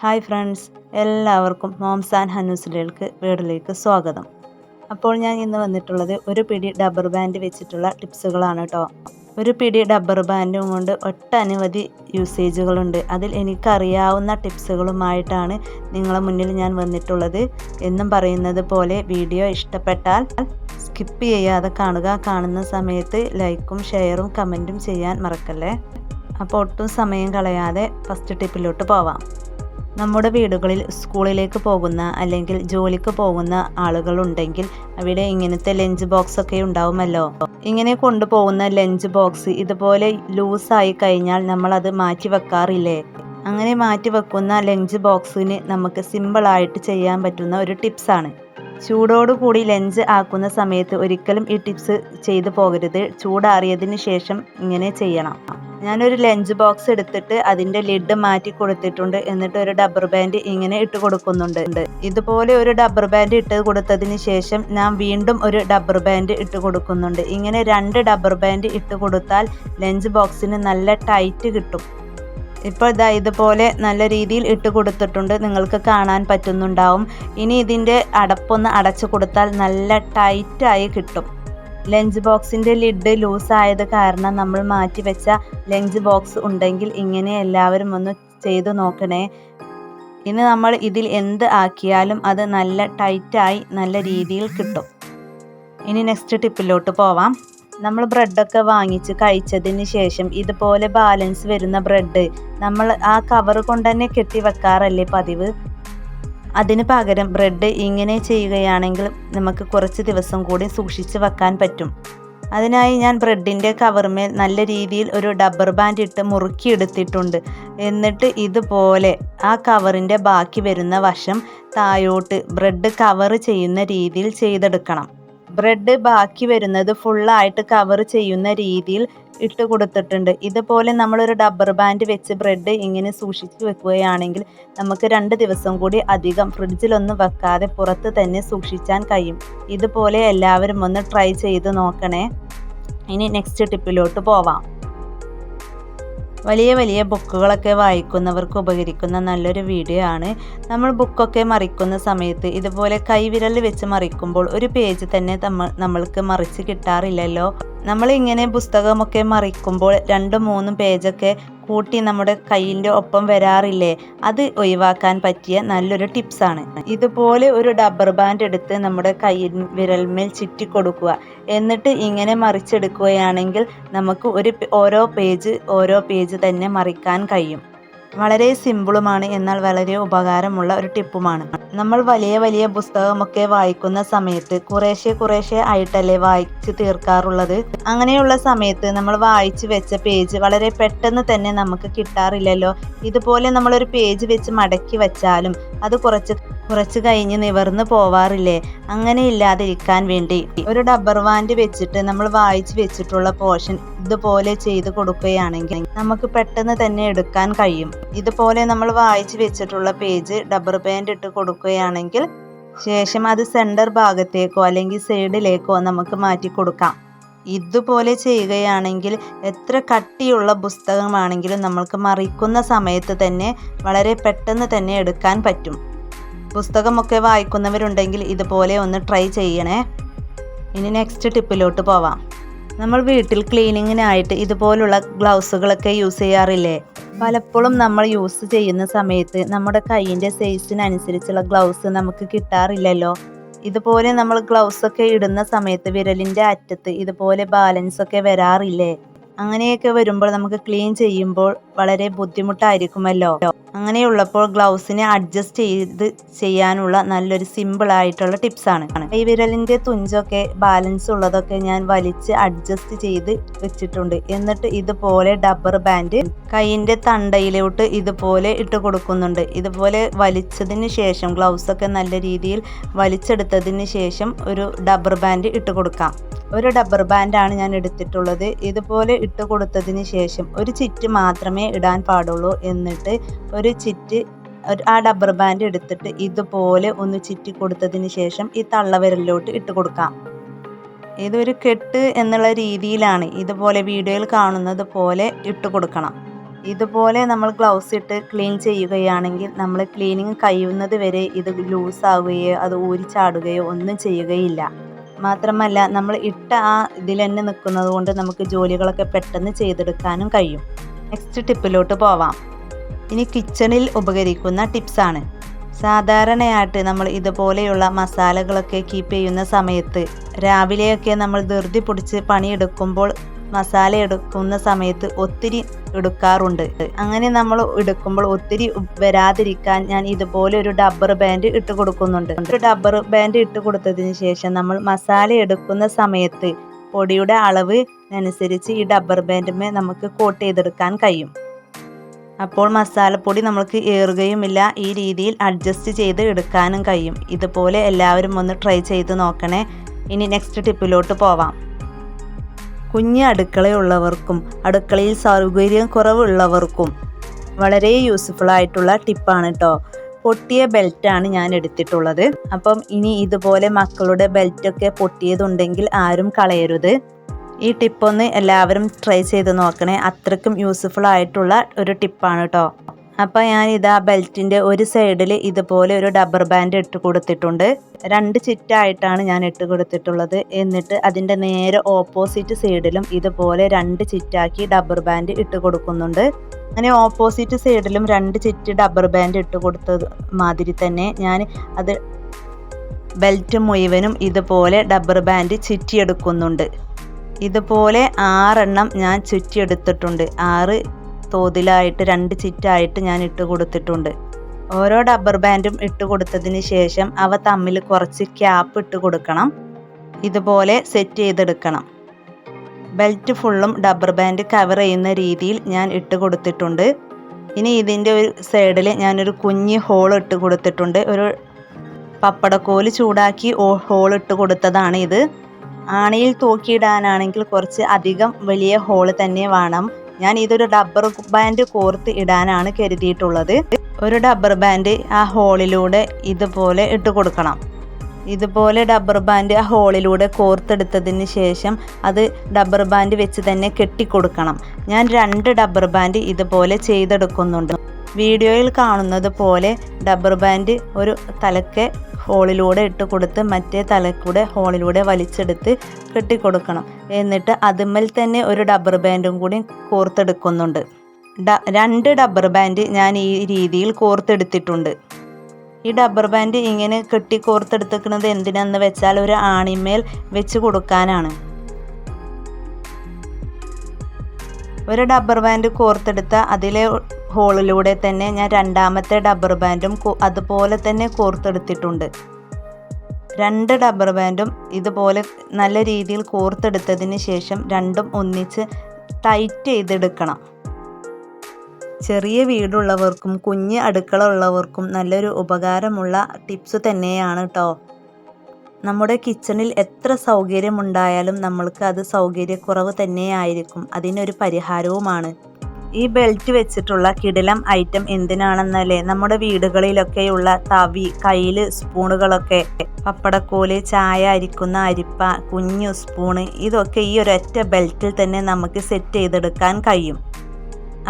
Hi friends എല്ലാവർക്കും moms and ഹന്നൂസിലേക്ക് വീടിലേക്ക് സ്വാഗതം. അപ്പോൾ ഞാൻ ഇന്ന് വന്നിട്ടുള്ളത് ഒരു പിടി ഡബ്ബർ ബാൻഡ് വെച്ചിട്ടുള്ള ടിപ്സുകളാണ് കേട്ടോ ഒരു പിടി ഡബ്ബർ ബാൻഡും കൊണ്ട് ഒട്ടനവധി യൂസേജുകളുണ്ട്. അതിൽ എനിക്കറിയാവുന്ന ടിപ്സുകളുമായിട്ടാണ് നിങ്ങളെ മുന്നിൽ ഞാൻ വന്നിട്ടുള്ളത്. എന്നും പറയുന്നത് പോലെ വീഡിയോ ഇഷ്ടപ്പെട്ടാൽ സ്കിപ്പ് ചെയ്യാതെ കാണുക. കാണുന്ന സമയത്ത് ലൈക്കും ഷെയറും കമന്റും ചെയ്യാൻ മറക്കല്ലേ? അപ്പോൾ ഒട്ടും സമയം കളയാതെ ഫസ്റ്റ് ടിപ്പിലോട്ട് പോവാം. നമ്മുടെ വീടുകളിൽ സ്കൂളിലേക്ക് പോകുന്ന അല്ലെങ്കിൽ ജോലിക്ക് പോകുന്ന ആളുകളുണ്ടെങ്കിൽ അവിടെ ഇങ്ങനത്തെ ലഞ്ച് ബോക്സ് ഒക്കെ ഉണ്ടാവുമല്ലോ. ഇങ്ങനെ കൊണ്ടുപോകുന്ന ലഞ്ച് ബോക്സ് ഇതുപോലെ ലൂസായി കഴിഞ്ഞാൽ നമ്മൾ അത് മാറ്റി വെക്കാറില്ലേ? അങ്ങനെ മാറ്റി വെക്കുന്ന ലഞ്ച് ബോക്സിന് നമുക്ക് സിമ്പിളായിട്ട് ചെയ്യാൻ പറ്റുന്ന ഒരു ടിപ്സാണ്. ചൂടോടുകൂടി ലഞ്ച് ആക്കുന്ന സമയത്ത് ഒരിക്കലും ഈ ടിപ്സ് ചെയ്തു പോകരുത്. ചൂടാറിയതിന് ശേഷം ഇങ്ങനെ ചെയ്യണം. ഞാനൊരു ലഞ്ച് ബോക്സ് എടുത്തിട്ട് അതിന്റെ ലിഡ് മാറ്റി കൊടുത്തിട്ടുണ്ട്. എന്നിട്ട് ഒരു ഡബ്ബർ ബാൻഡ് ഇങ്ങനെ ഇട്ട് കൊടുക്കുന്നുണ്ട്. ഇതുപോലെ ഒരു ഡബ്ബർ ബാൻഡ് ഇട്ട് കൊടുത്തതിന് ശേഷം ഞാൻ വീണ്ടും ഒരു ഡബ്ബർ ബാൻഡ് ഇട്ട് കൊടുക്കുന്നുണ്ട്. ഇങ്ങനെ രണ്ട് ഡബ്ബർ ബാൻഡ് ഇട്ട് കൊടുത്താൽ ലഞ്ച് ബോക്സിന് നല്ല ടൈറ്റ് കിട്ടും. ഇപ്പോൾ ഇതാ ഇതുപോലെ നല്ല രീതിയിൽ ഇട്ട് കൊടുത്തിട്ടുണ്ട്. നിങ്ങൾക്ക് കാണാൻ പറ്റുന്നുണ്ടാവും. ഇനി ഇതിന്റെ അടപ്പൊന്ന് അടച്ചു കൊടുത്താൽ നല്ല ടൈറ്റായി കിട്ടും. ലഞ്ച് ബോക്സിന്റെ ലിഡ് ലൂസായത് കാരണം നമ്മൾ മാറ്റി വെച്ച ലഞ്ച് ബോക്സ് ഉണ്ടെങ്കിൽ ഇങ്ങനെ എല്ലാവരും ഒന്ന് ചെയ്തു നോക്കണേ. ഇനി നമ്മൾ ഇതിൽ എന്ത് ആക്കിയാലും അത് നല്ല ടൈറ്റായി നല്ല രീതിയിൽ കിട്ടും. ഇനി നെക്സ്റ്റ് ടിപ്പിലോട്ട് പോവാം. നമ്മൾ ബ്രെഡൊക്കെ വാങ്ങിച്ച് കഴിച്ചതിന് ശേഷം ഇതുപോലെ ബാലൻസ് വരുന്ന ബ്രെഡ് നമ്മൾ ആ കവർ കൊണ്ട് തന്നെ കെട്ടി വെക്കാറല്ലേ പതിവ്? അതിന് പകരം ബ്രെഡ് ഇങ്ങനെ ചെയ്യുകയാണെങ്കിൽ നമുക്ക് കുറച്ച് ദിവസം കൂടി സൂക്ഷിച്ച് വെക്കാൻ പറ്റും. അതിനായി ഞാൻ ബ്രെഡിന്റെ കവറുമേൽ നല്ല രീതിയിൽ ഒരു ഡബ്ബർ ബാൻഡ് ഇട്ട് മുറുക്കി എടുത്തിട്ടുണ്ട്. എന്നിട്ട് ഇതുപോലെ ആ കവറിന്റെ ബാക്കി വരുന്ന വശം തായോട്ട് ബ്രെഡ് കവർ ചെയ്യുന്ന രീതിയിൽ ചെയ്തെടുക്കണം. ബ്രെഡ് ബാക്കി വരുന്നത് ഫുള്ളായിട്ട് കവർ ചെയ്യുന്ന രീതിയിൽ ഇട്ട് കൊടുത്തിട്ടുണ്ട്. ഇതുപോലെ നമ്മളൊരു ഡബ്ബർ ബാൻഡ് വെച്ച് ബ്രെഡ് ഇങ്ങനെ സൂക്ഷിച്ച് വെക്കുകയാണെങ്കിൽ നമുക്ക് രണ്ട് ദിവസം കൂടി അധികം ഫ്രിഡ്ജിലൊന്നും വെക്കാതെ പുറത്ത് തന്നെ സൂക്ഷിക്കാൻ കഴിയും. ഇതുപോലെ എല്ലാവരും ഒന്ന് ട്രൈ ചെയ്ത് നോക്കണേ. ഇനി നെക്സ്റ്റ് ടിപ്പിലോട്ട് പോവാം. വലിയ വലിയ ബുക്കുകളൊക്കെ വായിക്കുന്നവർക്ക് ഉപകരിക്കുന്ന നല്ലൊരു വീഡിയോ ആണ്. നമ്മൾ ബുക്കൊക്കെ മറിക്കുന്ന സമയത്ത് ഇതുപോലെ കൈവിരൽ വെച്ച് മറിക്കുമ്പോൾ ഒരു പേജ് തന്നെ നമ്മൾ നമ്മൾക്ക് മറിച്ച് കിട്ടാറില്ലല്ലോ. നമ്മൾ ഇങ്ങനെ പുസ്തകമൊക്കെ മറിക്കുമ്പോൾ രണ്ടും മൂന്നും പേജൊക്കെ കൂട്ടി നമ്മുടെ കയ്യിന്റെ ഒപ്പം വരാറില്ലേ? അത് ഒഴിവാക്കാൻ പറ്റിയ നല്ലൊരു ടിപ്സാണ്. ഇതുപോലെ ഒരു ഡബ്ബർ ബാൻഡ് എടുത്ത് നമ്മുടെ കയ്യിൽ വിരൽമേൽ ചുറ്റി കൊടുക്കുക എന്നിട്ട് ഇങ്ങനെ മറിച്ചെടുക്കുകയാണെങ്കിൽ നമുക്ക് ഒരു ഓരോ പേജ് ഓരോ പേജ് തന്നെ മറിക്കാൻ കഴിയും. വളരെ സിമ്പിളുമാണ് എന്നാൽ വളരെ ഉപകാരമുള്ള ഒരു ടിപ്പുമാണ്. നമ്മൾ വലിയ വലിയ പുസ്തകമൊക്കെ വായിക്കുന്ന സമയത്ത് കുറേശ്ശെ കുറേശ്ശെ ആയിട്ടല്ലേ വായിച്ച് തീർക്കാറുള്ളത്? അങ്ങനെയുള്ള സമയത്ത് നമ്മൾ വായിച്ചു വെച്ച പേജ് വളരെ പെട്ടെന്ന് തന്നെ നമുക്ക് കിട്ടാറില്ലല്ലോ. ഇതുപോലെ നമ്മളൊരു പേജ് വെച്ച് മടക്കി വെച്ചാലും അത് കുറച്ച് കുറച്ച് കഴിഞ്ഞ് നിവർന്ന് പോവാറില്ലേ? അങ്ങനെ ഇല്ലാതിരിക്കാൻ വേണ്ടി ഒരു ഡബ്ബർ വാൻഡ് വെച്ചിട്ട് നമ്മൾ വായിച്ചു വെച്ചിട്ടുള്ള പോർഷൻ ഇതുപോലെ ചെയ്ത് കൊടുക്കുകയാണെങ്കിൽ നമുക്ക് പെട്ടെന്ന് തന്നെ എടുക്കാൻ കഴിയും. ഇതുപോലെ നമ്മൾ വായിച്ച് വെച്ചിട്ടുള്ള പേജ് ഡബർ ബാൻഡ് ഇട്ട് കൊടുക്കുകയാണെങ്കിൽ ശേഷം അത് സെന്റർ ഭാഗത്തേക്കോ അല്ലെങ്കിൽ സൈഡിലേക്കോ നമുക്ക് മാറ്റി കൊടുക്കാം. ഇതുപോലെ ചെയ്യുകയാണെങ്കിൽ എത്ര കട്ടിയുള്ള പുസ്തകമാണെങ്കിലും നമ്മൾക്ക് മറിക്കുന്ന സമയത്ത് തന്നെ വളരെ പെട്ടെന്ന് തന്നെ എടുക്കാൻ പറ്റും. പുസ്തകമൊക്കെ വായിക്കുന്നവരുണ്ടെങ്കിൽ ഇതുപോലെ ഒന്ന് ട്രൈ ചെയ്യണേ. ഇനി നെക്സ്റ്റ് ടിപ്പിലോട്ട് പോവാം. നമ്മൾ വീട്ടിൽ ക്ലീനിങ്ങിനായിട്ട് ഇതുപോലുള്ള ഗ്ലൗസുകളൊക്കെ യൂസ് ചെയ്യാറില്ലേ? പലപ്പോഴും നമ്മൾ യൂസ് ചെയ്യുന്ന സമയത്ത് നമ്മുടെ കൈയിന്റെ സൈസിനനുസരിച്ചുള്ള ഗ്ലൗസ് നമുക്ക് കിട്ടാറില്ലല്ലോ. ഇതുപോലെ നമ്മൾ ഗ്ലൗസൊക്കെ ഇടുന്ന സമയത്ത് വിരലിന്റെ അറ്റത്ത് ഇതുപോലെ ബാലൻസ് ഒക്കെ വരാറില്ലേ? അങ്ങനെയൊക്കെ വരുമ്പോൾ നമുക്ക് ക്ലീൻ ചെയ്യുമ്പോൾ വളരെ ബുദ്ധിമുട്ടായിരിക്കുമല്ലോ. അങ്ങനെയുള്ളപ്പോൾ ഗ്ലൗസിനെ അഡ്ജസ്റ്റ് ചെയ്ത് ചെയ്യാനുള്ള നല്ലൊരു സിമ്പിൾ ആയിട്ടുള്ള ടിപ്സാണ് ഈ വിരലിന്റെ തുഞ്ചൊക്കെ ബാലൻസ് ഉള്ളതൊക്കെ ഞാൻ വലിച്ച് അഡ്ജസ്റ്റ് ചെയ്ത് വെച്ചിട്ടുണ്ട്. എന്നിട്ട് ഇതുപോലെ ഡബ്ബർ ബാൻഡ് കൈയിന്റെ തണ്ടയിലോട്ട് ഇതുപോലെ ഇട്ട് കൊടുക്കുന്നുണ്ട്. ഇതുപോലെ വലിച്ചതിന് ശേഷം ഗ്ലൗസൊക്കെ നല്ല രീതിയിൽ വലിച്ചെടുത്തതിന് ശേഷം ഒരു ഡബ്ബർ ബാൻഡ് ഇട്ട് കൊടുക്കാം. ഒരു ഡബ്ബർ ബാൻഡാണ് ഞാൻ എടുത്തിട്ടുള്ളത്. ഇതുപോലെ ഇട്ട് കൊടുത്തതിന് ശേഷം ഒരു ചിറ്റ് മാത്രമേ ഇടാൻ പാടുള്ളൂ എന്നിട്ട് ഒരു ചിറ്റ് ആ ഡബ്ബർ ബാൻഡ് എടുത്തിട്ട് ഇതുപോലെ ഒന്ന് ചിറ്റി കൊടുത്തതിന് ശേഷം ഈ തള്ളവിരലിലോട്ട് ഇട്ട് കൊടുക്കാം. ഇതൊരു കെട്ട് എന്നുള്ള രീതിയിലാണ് ഇതുപോലെ വീഡിയോയിൽ കാണുന്നത് പോലെ ഇട്ട് കൊടുക്കണം. ഇതുപോലെ നമ്മൾ ഗ്ലൗസ് ഇട്ട് ക്ലീൻ ചെയ്യുകയാണെങ്കിൽ നമ്മൾ ക്ലീനിങ് കഴിയുന്നത് വരെ ഇത് ലൂസാവുകയോ അത് ഊരിച്ചാടുകയോ ഒന്നും ചെയ്യുകയില്ല. മാത്രമല്ല നമ്മൾ ഇട്ട ആ ഇതിൽ തന്നെ നിൽക്കുന്നത് കൊണ്ട് നമുക്ക് ജോലികളൊക്കെ പെട്ടെന്ന് ചെയ്തെടുക്കാനും കഴിയും. നെക്സ്റ്റ് ടിപ്പിലോട്ട് പോവാം. ഇനി കിച്ചണിൽ ഉപകരിക്കുന്ന ടിപ്സാണ് സാധാരണയായിട്ട് നമ്മൾ ഇതുപോലെയുള്ള മസാലകളൊക്കെ കീപ്പ് ചെയ്യുന്ന സമയത്ത് രാവിലെയൊക്കെ നമ്മൾ ധൃതി പിടിച്ച് പണിയെടുക്കുമ്പോൾ മസാല എടുക്കുന്ന സമയത്ത് ഒത്തിരി എടുക്കാറുണ്ട്. അങ്ങനെ നമ്മൾ എടുക്കുമ്പോൾ ഒത്തിരി വരാതിരിക്കാൻ ഞാൻ ഇതുപോലെ ഒരു ഡബ്ബർ ബാൻഡ് ഇട്ട് കൊടുക്കുന്നുണ്ട്. ഒരു ഡബ്ബർ ബാൻഡ് ഇട്ട് കൊടുത്തതിന് ശേഷം നമ്മൾ മസാല എടുക്കുന്ന സമയത്ത് പൊടിയുടെ അളവ് അനുസരിച്ച് ഈ ഡബ്ബർ ബാൻഡുമേ നമുക്ക് കോട്ട് ചെയ്തെടുക്കാൻ കഴിയും. അപ്പോൾ മസാലപ്പൊടി നമുക്ക് ഏറുകയുമില്ല. ഈ രീതിയിൽ അഡ്ജസ്റ്റ് ചെയ്ത് എടുക്കാനും കഴിയും. ഇതുപോലെ എല്ലാവരും ഒന്ന് ട്രൈ ചെയ്ത് നോക്കണേ. ഇനി നെക്സ്റ്റ് ടിപ്പിലോട്ട് പോവാം. കുഞ്ഞ് അടുക്കളയുള്ളവർക്കും അടുക്കളയിൽ സൗകര്യം കുറവുള്ളവർക്കും വളരെ യൂസ്ഫുൾ ആയിട്ടുള്ള ടിപ്പാണ് കേട്ടോ പൊട്ടിയ ബെൽറ്റാണ് ഞാൻ എടുത്തിട്ടുള്ളത്. അപ്പം ഇനി ഇതുപോലെ മക്കളുടെ ബെൽറ്റൊക്കെ പൊട്ടിയതുണ്ടെങ്കിൽ ആരും കളയരുത്. ഈ ടിപ്പൊന്ന് എല്ലാവരും ട്രൈ ചെയ്ത് നോക്കണേ. അത്രയ്ക്കും യൂസ്ഫുൾ ആയിട്ടുള്ള ഒരു ടിപ്പാണ് കേട്ടോ അപ്പോൾ ഞാൻ ഇതാ ബെൽറ്റിന്റെ ഒരു സൈഡിൽ ഇതുപോലെ ഒരു ഡബ്ബർ ബാൻഡ് ഇട്ട് കൊടുത്തിട്ടുണ്ട്. രണ്ട് ചിറ്റായിട്ടാണ് ഞാൻ ഇട്ട് കൊടുത്തിട്ടുള്ളത്. എന്നിട്ട് അതിന്റെ നേരെ ഓപ്പോസിറ്റ് സൈഡിലും ഇതുപോലെ രണ്ട് ചിറ്റാക്കി ഡബ്ബർ ബാൻഡ് ഇട്ട് കൊടുക്കുന്നുണ്ട്. അങ്ങനെ ഓപ്പോസിറ്റ് സൈഡിലും രണ്ട് ചിറ്റ് ഡബ്ബർ ബാൻഡ് ഇട്ട് കൊടുത്തത് മാതിരി തന്നെ ഞാൻ അത് ബെൽറ്റ് മുഴുവനും ഇതുപോലെ ഡബ്ബർ ബാൻഡ് ചുറ്റിയെടുക്കുന്നുണ്ട്. ഇതുപോലെ ആറെണ്ണം ഞാൻ ചുറ്റിയെടുത്തിട്ടുണ്ട്. ആറ് തോതിലായിട്ട് രണ്ട് ചിറ്റായിട്ട് ഞാൻ ഇട്ട് കൊടുത്തിട്ടുണ്ട്. ഓരോ ഡബ്ബർ ബാൻഡും ഇട്ട് കൊടുത്തതിന് ശേഷം അവ തമ്മിൽ കുറച്ച് ക്യാപ്പ് ഇട്ട് കൊടുക്കണം. ഇതുപോലെ സെറ്റ് ചെയ്തെടുക്കണം. ബെൽറ്റ് ഫുള്ളും ഡബ്ബർ ബാൻഡ് കവർ ചെയ്യുന്ന രീതിയിൽ ഞാൻ ഇട്ട് കൊടുത്തിട്ടുണ്ട്. ഇനി ഇതിന്റെ ഒരു സൈഡിൽ ഞാനൊരു കുഞ്ഞ് ഹോൾ ഇട്ട് കൊടുത്തിട്ടുണ്ട്. ഒരു പപ്പടക്കോൽ ചൂടാക്കി ഹോൾ ഇട്ട് കൊടുത്തതാണ് ഇത്. ആണിയിൽ തൂക്കിയിടാനാണെങ്കിൽ കുറച്ച് അധികം വലിയ ഹോൾ തന്നെ വേണം. ഞാൻ ഇതൊരു ഡബ്ബർ ബാൻഡ് കോർത്ത് ഇടാനാണ് കരുതിയിട്ടുള്ളത്. ഒരു ഡബ്ബർ ബാൻഡ് ആ ഹോളിലൂടെ ഇതുപോലെ ഇട്ട് കൊടുക്കണം. ഇതുപോലെ ഡബ്ബർ ബാൻഡ് ആ ഹോളിലൂടെ കോർത്തെടുത്തതിന് ശേഷം അത് ഡബ്ബർ ബാൻഡ് വെച്ച് തന്നെ കെട്ടിക്കൊടുക്കണം. ഞാൻ രണ്ട് ഡബ്ബർ ബാൻഡ് ഇതുപോലെ ചെയ്തെടുക്കുന്നുണ്ട്. വീഡിയോയിൽ കാണുന്നത് പോലെ ഡബ്ബർ ബാൻഡ് ഒരു തലക്കെ ഹോളിലൂടെ ഇട്ട് കൊടുത്ത് മറ്റേ തലക്കൂടെ ഹോളിലൂടെ വലിച്ചെടുത്ത് കെട്ടിക്കൊടുക്കണം. എന്നിട്ട് അതുമ്മൽ തന്നെ ഒരു ഡബ്ബർ ബാൻഡും കൂടി കോർത്തെടുക്കുന്നുണ്ട്. രണ്ട് ഡബ്ബർ ബാൻഡ് ഞാൻ ഈ രീതിയിൽ കോർത്തെടുത്തിട്ടുണ്ട്. ഈ ഡബ്ബർ ബാൻഡ് ഇങ്ങനെ കെട്ടി കോർത്തെടുത്തിരിക്കുന്നത് എന്തിനാന്ന് വെച്ചാൽ ഒരു ആണിമേൽ വെച്ച് കൊടുക്കാനാണ്. ഒരു ഡബ്ബർ ബാൻഡ് കോർത്തെടുത്ത അതിലെ ഹോളിലൂടെ തന്നെ ഞാൻ രണ്ടാമത്തെ ഡബ്ബർ ബാൻഡും അതുപോലെ തന്നെ കോർത്തെടുത്തിട്ടുണ്ട്. രണ്ട് ഡബ്ബർ ബാൻഡും ഇതുപോലെ നല്ല രീതിയിൽ കോർത്തെടുത്തതിന് ശേഷം രണ്ടും ഒന്നിച്ച് ടൈറ്റ് ചെയ്തെടുക്കണം. ചെറിയ വീടുള്ളവർക്കും കുഞ്ഞ് അടുക്കള ഉള്ളവർക്കും നല്ലൊരു ഉപകാരമുള്ള ടിപ്സ് തന്നെയാണ് കേട്ടോ നമ്മുടെ കിച്ചണിൽ എത്ര സൗകര്യമുണ്ടായാലും നമ്മൾക്ക് അത് സൗകര്യക്കുറവ് തന്നെയായിരിക്കും. അതിനൊരു പരിഹാരവുമാണ്. ഈ ബെൽറ്റ് വെച്ചിട്ടുള്ള കിടിലം ഐറ്റം എന്തിനാണെന്നല്ലേ? നമ്മുടെ വീടുകളിലൊക്കെയുള്ള തവി കയ്യിൽ സ്പൂണുകളൊക്കെ പപ്പടക്കോൽ ചായ അരിക്കുന്ന അരിപ്പ കുഞ്ഞു സ്പൂണ് ഇതൊക്കെ ഈ ഒരൊറ്റ ബെൽറ്റിൽ തന്നെ നമുക്ക് സെറ്റ് ചെയ്തെടുക്കാൻ കഴിയും.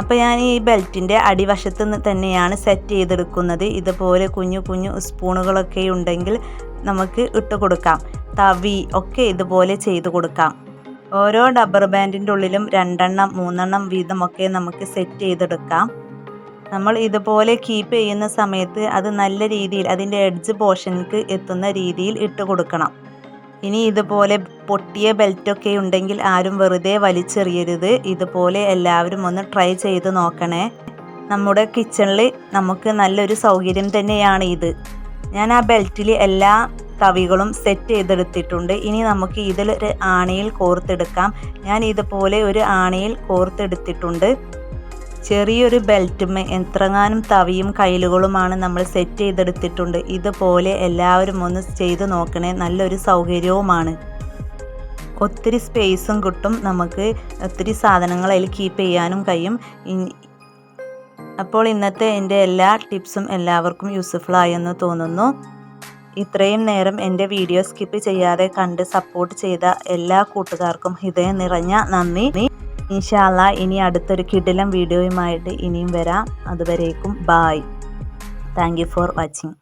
അപ്പോൾ ഞാൻ ഈ ബെൽറ്റിന്റെ അടിവശത്ത് തന്നെയാണ് സെറ്റ് ചെയ്തെടുക്കുന്നത്. ഇതുപോലെ കുഞ്ഞു കുഞ്ഞു സ്പൂണുകളൊക്കെ ഉണ്ടെങ്കിൽ നമുക്ക് ഇട്ട് കൊടുക്കാം. തവി ഒക്കെ ഇതുപോലെ ചെയ്ത് കൊടുക്കാം. ഓരോ ഡബ്ബർ ബാൻഡിന്റെ ഉള്ളിലും രണ്ടെണ്ണം മൂന്നെണ്ണം വീതമൊക്കെ നമുക്ക് സെറ്റ് ചെയ്തെടുക്കാം. നമ്മൾ ഇതുപോലെ കീപ്പ് ചെയ്യുന്ന സമയത്ത് അത് നല്ല രീതിയിൽ അതിന്റെ എഡ്ജ് പോർഷനിക്ക് എത്തുന്ന രീതിയിൽ ഇട്ട് കൊടുക്കണം. ഇനി ഇതുപോലെ പൊട്ടിയ ബെൽറ്റൊക്കെ ഉണ്ടെങ്കിൽ ആരും വെറുതെ വലിച്ചെറിയരുത്. ഇതുപോലെ എല്ലാവരും ഒന്ന് ട്രൈ ചെയ്ത് നോക്കണേ. നമ്മുടെ കിച്ചണിൽ നമുക്ക് നല്ലൊരു സൗകര്യം തന്നെയാണ് ഇത്. ഞാൻ ആ ബെൽറ്റിൽ എല്ലാ തവികളും സെറ്റ് ചെയ്തെടുത്തിട്ടുണ്ട്. ഇനി നമുക്ക് ഇതിൽ ഒരു ആണിയിൽ കോർത്തെടുക്കാം. ഞാൻ ഇതുപോലെ ഒരു ആണിയിൽ കോർത്തെടുത്തിട്ടുണ്ട്. ചെറിയൊരു ബെൽറ്റും എത്രങ്ങാനും തവിയും കയ്യിലുകളുമാണ് നമ്മൾ സെറ്റ് ചെയ്തെടുത്തിട്ടുണ്ട്. ഇതുപോലെ എല്ലാവരും ഒന്ന് ചെയ്ത് നോക്കണേ. നല്ലൊരു സൗകര്യവുമാണ്. ഒത്തിരി സ്പേസും കിട്ടും. നമുക്ക് ഒത്തിരി സാധനങ്ങൾ അതിൽ കീപ്പ് ചെയ്യാനും കഴിയും. അപ്പോൾ ഇന്നത്തെ എന്റെ എല്ലാ ടിപ്സും എല്ലാവർക്കും യൂസ്ഫുൾ ആയെന്ന് തോന്നുന്നു. ഇത്രയും നേരം എന്റെ വീഡിയോ സ്കിപ്പ് ചെയ്യാതെ കണ്ട് സപ്പോർട്ട് ചെയ്ത എല്ലാ കൂട്ടുകാർക്കും ഹൃദയം നിറഞ്ഞ നന്ദി. ഇൻഷാല്ല ഇനി അടുത്തൊരു കിടിലം വീഡിയോയുമായിട്ട് ഇനിയും വരാം. അതുവരേക്കും bye thank you for watching